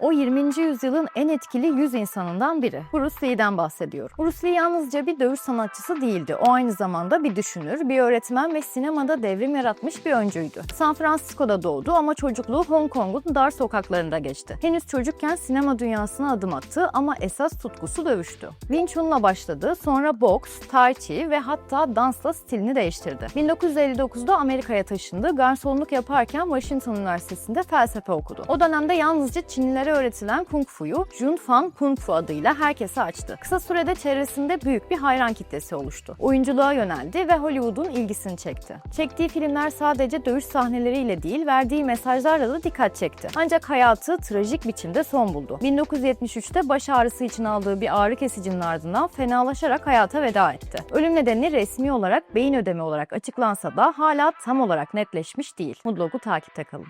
O 20. yüzyılın en etkili 100 insanından biri. Bruce Lee'den bahsediyorum. Bruce Lee yalnızca bir dövüş sanatçısı değildi. O aynı zamanda bir düşünür, bir öğretmen ve sinemada devrim yaratmış bir öncüydü. San Francisco'da doğdu ama çocukluğu Hong Kong'un dar sokaklarında geçti. Henüz çocukken sinema dünyasına adım attı ama esas tutkusu dövüştü. Wing Chun'la başladı, sonra boks, tai chi ve hatta dansla stilini değiştirdi. 1959'da Amerika'ya taşındı, garsonluk yaparken Washington Üniversitesi'nde felsefe okudu. O dönemde yalnızca Çinlilere öğretilen Kung Fu'yu Jun Fan Kung Fu adıyla herkese açtı. Kısa sürede çevresinde büyük bir hayran kitlesi oluştu. Oyunculuğa yöneldi ve Hollywood'un ilgisini çekti. Çektiği filmler sadece dövüş sahneleriyle değil, verdiği mesajlarla da dikkat çekti. Ancak hayatı trajik biçimde son buldu. 1973'te baş ağrısı için aldığı bir ağrı kesicinin ardından fenalaşarak hayata veda etti. Ölüm nedeni resmi olarak beyin ödemi olarak açıklansa da hala tam olarak netleşmiş değil. Mudlog'u takipte kalın.